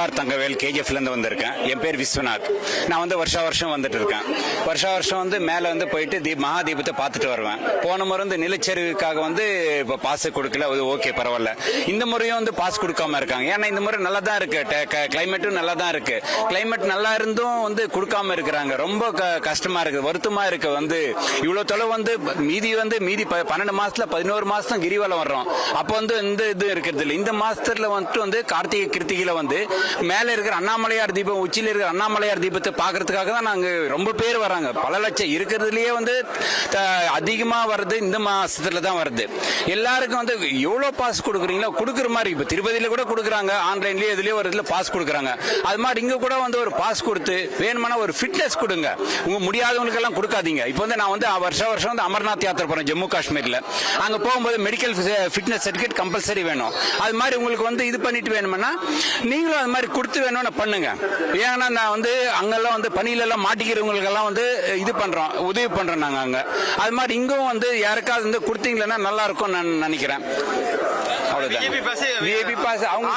கோலார் தங்கவேல் கேஜிஎஃப்லேருந்து வந்திருக்கேன். என் பேர் விஸ்வநாத். நான் வந்து வருஷா வருஷம் வந்துட்டு இருக்கேன். வருஷா வருஷம் வந்து மேலே வந்து போயிட்டு தீப் மகாதீபத்தை பார்த்துட்டு வருவேன். போன முறை வந்து நிலச்சரிவுக்காக வந்து இப்போ பாஸ் கொடுக்கல. அது ஓகே பரவாயில்ல. இந்த முறையும் வந்து பாஸ் கொடுக்காம இருக்காங்க. ஏன்னா இந்த முறை நல்லா தான் இருக்கு கிளைமேட்டும் நல்லா தான் இருக்கு. கிளைமேட் நல்லா இருந்தும் வந்து கொடுக்காம இருக்கிறாங்க. ரொம்ப க- கஷ்டமா இருக்கு. வருத்தமா இருக்கு வந்து. இவ்வளவு தொலைவு வந்து மீதி வந்து மீதி ப- பன்னெண்டு மாசத்துல பதினோரு மாசம் கிரிவலம் வர்றோம். அப்போ வந்து இந்த இது இருக்கிறது இல்லை. இந்த மாசத்துல வந்துட்டு வந்து கார்த்திகை கிருத்திகையில வந்து மேலே இருக்கிற அண்ணாமலையார் தீபம் உச்சியில இருக்கிற அண்ணாமலையார் தீபத்தை பார்க்கறதுக்காக தான் நாங்கள் ரொம்ப பேர் வராங்க. பல லட்சம் இருக்கிறதுலையே வந்து த- அதிகமா வர்றது இந்த மாதத்தில் தான் வருது. எல்லாருக்கும் வந்து எவ்வளோ பாஸ் கொடுக்குறீங்களோ கொடுக்குற மாதிரி இப்போ திருப்பதியில் கூட கொடுக்குறாங்க ஆன்லைன்லேயே இதுலேயே ஒரு இதில் பாஸ் கொடுக்குறாங்க. அது மாதிரி இங்கே கூட வந்து ஒரு பாஸ் கொடுத்து வேணுமானா ஒரு ஃபிட்னஸ் கொடுங்க. உங்கள் முடியாதவங்களுக்கெல்லாம் கொடுக்காதீங்க. இப்போ வந்து நான் வந்து வருஷம் வருஷம் வந்து அமர்நாத் யாத்திரை போகிறேன் ஜம்மு காஷ்மீரில். அங்கே போகும்போது மெடிக்கல் ஃபிட்னஸ் சர்டிஃபிகேட் கம்பல்சரி வேணும். அது மாதிரி உங்களுக்கு வந்து இது பண்ணிட்டு வேணும்னா நீங்களும் அது மாதிரி கொடுத்து வேணும்னு பண்ணுங்க. ஏன்னா நான் வந்து அங்கெல்லாம் வந்து பணியில எல்லாம் மாட்டிக்கிறவங்களுக்கு எல்லாம் வந்து இது பண்றோம் உதவி பண்றோம் நாங்க அங்க. அது மாதிரி இங்கும் வந்து யாருக்காவது வந்து கொடுத்தீங்கன்னா நல்லா இருக்கும் நான் நினைக்கிறேன். அவ்வளவுதான். பாஸ் அவங்க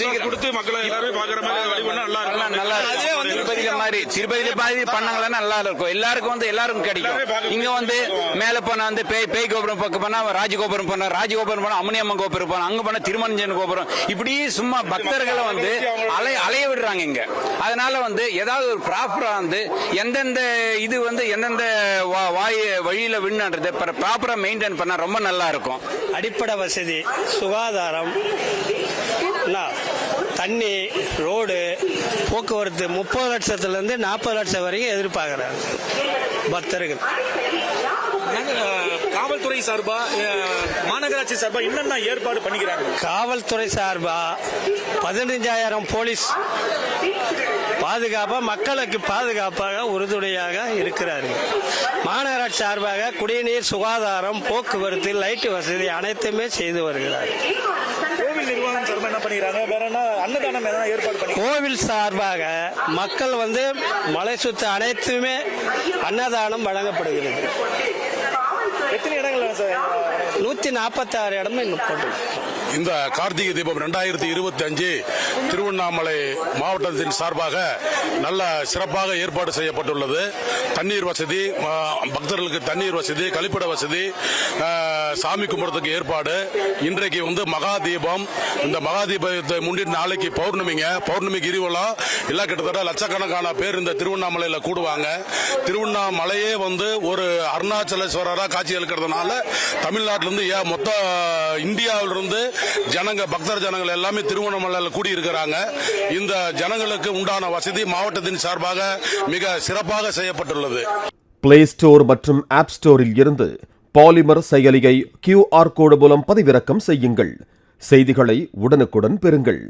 சீக்கிரம் கொடுத்து மக்களை எல்லாருமே பாக்குற மாதிரி நல்லா இருக்கும். நல்லா இருக்கும். திருப்பதியில மாதிரி திருப்பதியில மாதிரி பண்ணாங்களா நல்லா இருக்கும். எல்லாருக்கும் வந்து எல்லாருக்கும் கிடைக்கும். இங்க வந்து மேல போனா வந்து பேய் பேய் கோபுரம் பக்கம் போனா ராஜகோபுரம் போனா ராஜகோபுரம் போனா அம்மனியம்மன் கோபுரம் போனா அங்க போனா திருமணஞ்சன் கோபுரம். இப்படி சும்மா பக்தர்களை வந்து அலை அலைய விடுறாங்க இங்க. அதனால வந்து ஏதாவது ஒரு ப்ராப்பரா வந்து எந்தெந்த இது வந்து எந்தெந்த வா- வாய் வழியில விண்ணுன்றது ப்ராப்பரா மெயின்டைன் பண்ணா ரொம்ப நல்லா இருக்கும். அடிப்படை வசதி சுகாதாரம் தண்ணி ரோடு போக்குவரத்து முப்பது லட்சத்துலேருந்து நாற்பது லட்சம் வரைக்கும் எதிர்பார்க்குறாங்க. பக்தர்கள். காவல்துறை சார்பா? மாநகராட்சி சார்பா என்னென்ன ஏற்பாடு பண்ணிக்கிறாங்க? காவல்துறை சார்பா பதினஞ்சாயிரம் போலீஸ் பாதுகாப்பாக மக்களுக்கு பாதுகாப்பாக உறுதுணையாக இருக்கிறார்கள். மாநகராட்சி சார்பாக குடிநீர் சுகாதாரம் போக்குவரத்து லைட் வசதி அனைத்துமே செய்து வருகிறார்கள் கோவில் நிர்வாகம் சார்பா என்ன பண்ணிக்கிறாங்க. வேற என்ன அன்னதானம் எதனா ஏற்பாடு பண்ணி கோவில் சார்பாக மக்கள் வந்து மலை சுத்த அனைத்துமே அன்னதானம் வழங்கப்படுகிறது. எத்தனை இடங்கள்ல சார்? நூத்தி நாற்பத்தி ஆறு இடமே இன்னும் போட்டு இந்த கார்த்திகை தீபம் ரெண்டாயிரத்தி இருபத்தி அஞ்சு திருவண்ணாமலை மாவட்டத்தின் சார்பாக நல்ல சிறப்பாக ஏற்பாடு செய்யப்பட்டுள்ளது. தண்ணீர் வசதி பக்தர்களுக்கு தண்ணீர் வசதி கழிப்பிட வசதி சாமி கும்பிட்றதுக்கு ஏற்பாடு. இன்றைக்கு வந்து மகா தீபம். இந்த மகா தீபத்தை முன்னிட்டு நாளைக்கு பௌர்ணமிங்க. பௌர்ணமி கிரிவலம் எல்லாம் கிட்டத்தட்ட லட்சக்கணக்கான பேர் இந்த திருவண்ணாமலையில் கூடுவாங்க. திருவண்ணாமலையே வந்து ஒரு அருணாச்சலேஸ்வரராக காட்சி அளிக்கிறதுனால தமிழ்நாட்டிலிருந்து ஏன் மொத்த இந்தியாவிலிருந்து ஜனங்க பக்தர் ஜனங்கள் எல்லாமே திருவண்ணாமலையில் கூடியிருக்கிறாங்க. இந்த ஜனங்களுக்கு உண்டான வசதி மாவட்டத்தின் சார்பாக மிக சிறப்பாக செய்யப்பட்டுள்ளது. பிளே ஸ்டோர் மற்றும் ஆப் ஸ்டோரில் இருந்து பாலிமர் செயலியை கியூஆர் கோடு மூலம் பதிவிறக்கம் செய்யுங்கள். செய்திகளை உடனுக்குடன் பெறுங்கள்.